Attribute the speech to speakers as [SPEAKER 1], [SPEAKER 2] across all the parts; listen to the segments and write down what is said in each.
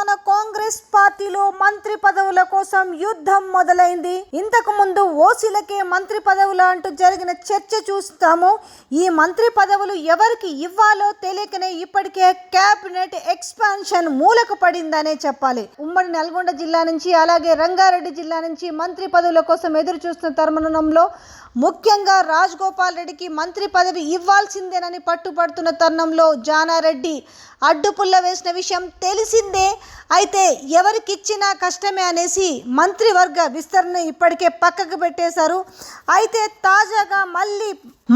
[SPEAKER 1] తెలంగాణ కాంగ్రెస్ పార్టీలో మంత్రి పదవుల కోసం యుద్ధం మొదలైంది. ఇంతకు ముందు ఓసీలకే మంత్రి పదవులు అంటూ జరిగిన చర్చ చూస్తాము. ఈ మంత్రి పదవులు ఎవరికి ఇవ్వాలో తెలియకనే ఇప్పటికే క్యాబినెట్ ఎక్స్పాన్షన్ మూలకు పడిందనే చెప్పాలి. ఉమ్మడి నల్గొండ జిల్లా నుంచి అలాగే రంగారెడ్డి జిల్లా నుంచి మంత్రి పదవుల కోసం ఎదురు చూస్తున్న తరుణంలో ముఖ్యంగా రాజ్ గోపాల్ రెడ్డికి మంత్రి పదవి ఇవ్వాల్సిందేనని పట్టుపడుతున్న తరుణంలో జానారెడ్డి అడ్డుపుల్ల వేసిన విషయం తెలిసిందే. అయితే ఎవరికిచ్చినా కష్టమే అనేసి మంత్రివర్గ విస్తరణ ఇప్పటికే పక్కకు పెట్టేశారు. అయితే తాజాగా మళ్ళీ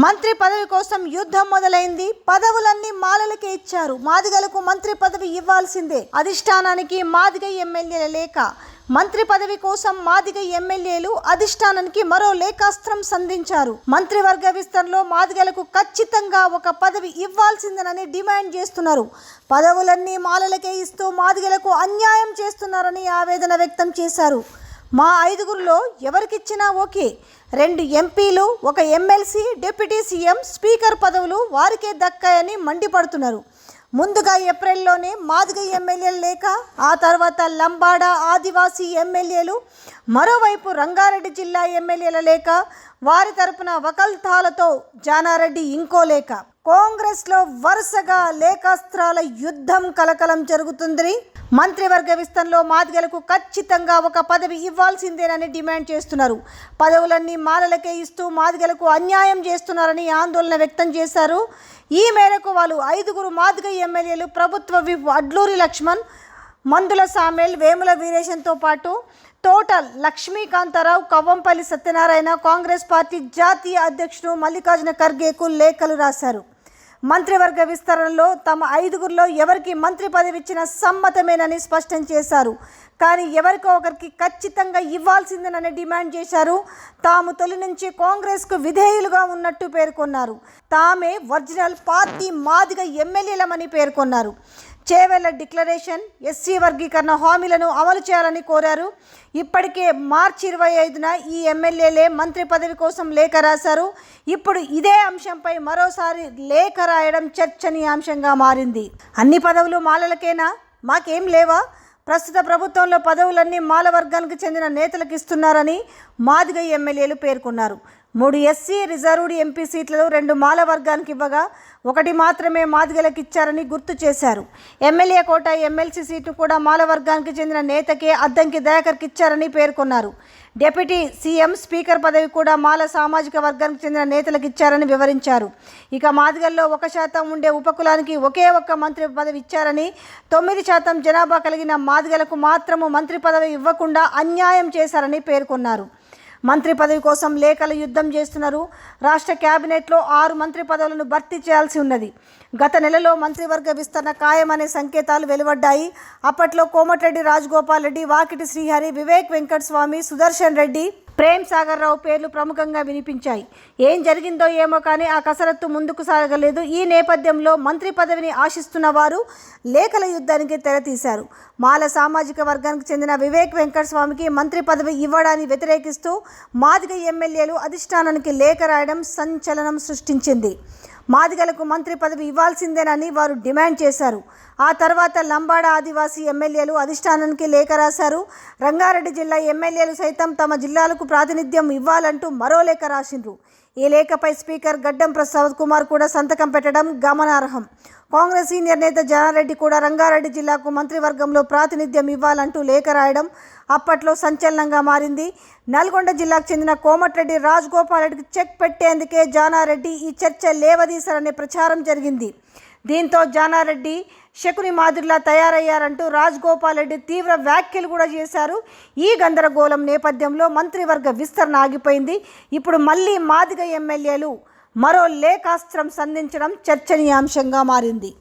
[SPEAKER 1] మంత్రి పదవి కోసం యుద్ధం మొదలైంది. పదవులన్నీ మాలలకే ఇచ్చారు. మాదిగలకు మంత్రి పదవి ఇవ్వాల్సిందే. అధిష్టానానికి మాదిగ ఎమ్మెల్యేల లేఖ. మంత్రి పదవి కోసం మాదిగ ఎమ్మెల్యేలు అధిష్టానానికి మరో లేఖాస్త్రం సంధించారు. మంత్రివర్గ విస్తరణలో మాదిగలకు ఖచ్చితంగా ఒక పదవి ఇవ్వాల్సిందనని డిమాండ్ చేస్తున్నారు. పదవులన్నీ మాలలకే ఇస్తూ మాదిగలకు అన్యాయం చేస్తున్నారని ఆవేదన వ్యక్తం చేశారు. మా ఐదుగురిలో ఎవరికిచ్చినా ఓకే. రెండు ఎంపీలు ఒక ఎమ్మెల్సీ డిప్యూటీ సీఎం స్పీకర్ పదవులు వారికే దక్కాయని మండిపడుతున్నారు. ముందుగా ఏప్రిల్లోనే మాదిగ ఎమ్మెల్యేలు లేక ఆ తర్వాత లంబాడ ఆదివాసీ ఎమ్మెల్యేలు మరోవైపు రంగారెడ్డి జిల్లా ఎమ్మెల్యేల లేక వారి తరపున వకల్తాలతో జానారెడ్డి ఇంకో లేక. కాంగ్రెస్లో వరుసగా లేఖాస్త్రాల యుద్ధం కలకలం జరుగుతుంది మంత్రివర్గ విస్తరణలో మాదిగలకు ఖచ్చితంగా ఒక పదవి ఇవ్వాల్సిందేనని డిమాండ్ చేస్తున్నారు. పదవులన్నీ మాలలకే ఇస్తూ మాదిగలకు అన్యాయం చేస్తున్నారని ఆందోళన వ్యక్తం చేశారు. ఈ మేరకు వాళ్ళు ఐదుగురు మాదిగ ఎమ్మెల్యేలు ప్రభుత్వ విప్ అడ్లూరి లక్ష్మణ్ మందుల సామేల్ వేముల వీరేశంతో పాటు టోటల్ లక్ష్మీకాంతారావు కవ్వంపల్లి సత్యనారాయణ కాంగ్రెస్ పార్టీ జాతీయ అధ్యక్షుడు మల్లికార్జున ఖర్గేకు లేఖలు రాశారు. మంత్రివర్గ విస్తరణలో తమ ఐదుగురిలో ఎవరికి మంత్రి పదవి ఇచ్చిన సమ్మతమేనని స్పష్టం చేశారు. కానీ ఎవరికో ఒకరికి ఖచ్చితంగా ఇవ్వాల్సిందేనని డిమాండ్ చేశారు. తాము తొలి నుంచి కాంగ్రెస్కు విధేయులుగా ఉన్నట్టు పేర్కొన్నారు. తామే ఒరిజినల్ పార్టీ మాదిగ ఎమ్మెల్యేలమని పేర్కొన్నారు. చేవెళ్ళ డిక్లరేషన్ ఎస్సీ వర్గీకరణ హామీలను అమలు చేయాలని కోరారు. ఇప్పటికే మార్చి ఇరవై ఐదున ఈ ఎమ్మెల్యేలే మంత్రి పదవి కోసం లేఖ రాశారు. ఇప్పుడు ఇదే అంశంపై మరోసారి లేఖ రాయడం చర్చనీయాంశంగా మారింది. అన్ని పదవులు మాలలకేనా? మాకేం లేవా? ప్రస్తుత ప్రభుత్వంలో పదవులన్నీ మాల వర్గానికి చెందిన నేతలకు ఇస్తున్నారని మాదిగ ఎమ్మెల్యేలు పేర్కొన్నారు. మూడు ఎస్సీ రిజర్వ్డ్ ఎంపీ సీట్లలో రెండు మాల వర్గానికి ఇవ్వగా ఒకటి మాత్రమే మాదిగలకు ఇచ్చారని గుర్తు చేశారు. ఎమ్మెల్యే కోట ఎమ్మెల్సీ సీటు కూడా మాల వర్గానికి చెందిన నేతకే అద్దంకి దయాకర్కి ఇచ్చారని పేర్కొన్నారు. డిప్యూటీ సీఎం స్పీకర్ పదవి కూడా మాల సామాజిక వర్గానికి చెందిన నేతలకు ఇచ్చారని వివరించారు. ఇక మాదిగల్లో ఒక శాతం ఉండే ఉపకులానికి ఒకే ఒక్క మంత్రి పదవి ఇచ్చారని తొమ్మిది శాతం జనాభా కలిగిన మాదిగలకు మాత్రము మంత్రి పదవి ఇవ్వకుండా అన్యాయం చేశారని పేర్కొన్నారు. మంత్రి పదవి కోసం లేఖల యుద్ధం చేస్తున్నారు. రాష్ట్ర కేబినెట్లో ఆరు మంత్రి పదవులను భర్తీ చేయాల్సి ఉన్నది. గత నెలలో మంత్రివర్గ విస్తరణ ఖాయమనే సంకేతాలు వెలువడ్డాయి. అప్పట్లో కోమటిరెడ్డి రాజగోపాల్ రెడ్డి వాకిటి శ్రీహరి వివేక్ వెంకటస్వామి సుదర్శన్ రెడ్డి ప్రేమ్ సాగర్ రావు పేర్లు ప్రముఖంగా వినిపించాయి. ఏం జరిగిందో ఏమో కానీ ఆ కసరత్తు ముందుకు సాగలేదు. ఈ నేపథ్యంలో మంత్రి పదవిని ఆశిస్తున్న వారు లేఖల యుద్ధానికి తెరతీశారు మాల సామాజిక వర్గానికి చెందిన వివేక్ వెంకటస్వామికి మంత్రి పదవి ఇవ్వడాన్ని వ్యతిరేకిస్తూ మాదిగ ఎమ్మెల్యేలు అధిష్టానానికి లేఖ రాయడం సంచలనం సృష్టించింది. మాదిగలకు మంత్రి పదవి ఇవ్వాల్సిందేనని వారు డిమాండ్ చేశారు. ఆ తర్వాత లంబాడ ఆదివాసీ ఎమ్మెల్యేలు అధిష్టానానికి లేఖ రాశారు. రంగారెడ్డి జిల్లా ఎమ్మెల్యేలు సైతం తమ జిల్లాలకు ప్రాతినిధ్యం ఇవ్వాలంటూ మరో లేఖ రాసిండ్రు. ఈ లేఖపై స్పీకర్ గడ్డం ప్రసాద్ కుమార్ కూడా సంతకం పెట్టడం గమనార్హం. కాంగ్రెస్ సీనియర్ నేత జనారెడ్డి కూడా రంగారెడ్డి జిల్లాకు మంత్రివర్గంలో ప్రాతినిధ్యం ఇవ్వాలంటూ లేఖ రాయడం అప్పట్లో సంచలనంగా మారింది. నల్గొండ జిల్లాకు చెందిన కోమటిరెడ్డి రాజగోపాల్ రెడ్డికి చెక్ పెట్టేందుకే జానారెడ్డి ఈ చర్చ లేవదీశారనే ప్రచారం జరిగింది. దీంతో జానారెడ్డి శకుని మాదిరిలా తయారయ్యారంటూ రాజ్ రెడ్డి తీవ్ర వ్యాఖ్యలు కూడా చేశారు. ఈ గందరగోళం నేపథ్యంలో మంత్రివర్గ విస్తరణ ఆగిపోయింది. ఇప్పుడు మళ్ళీ మాదిగ ఎమ్మెల్యేలు మరో లేఖాస్త్రం సంధించడం చర్చనీయాంశంగా మారింది.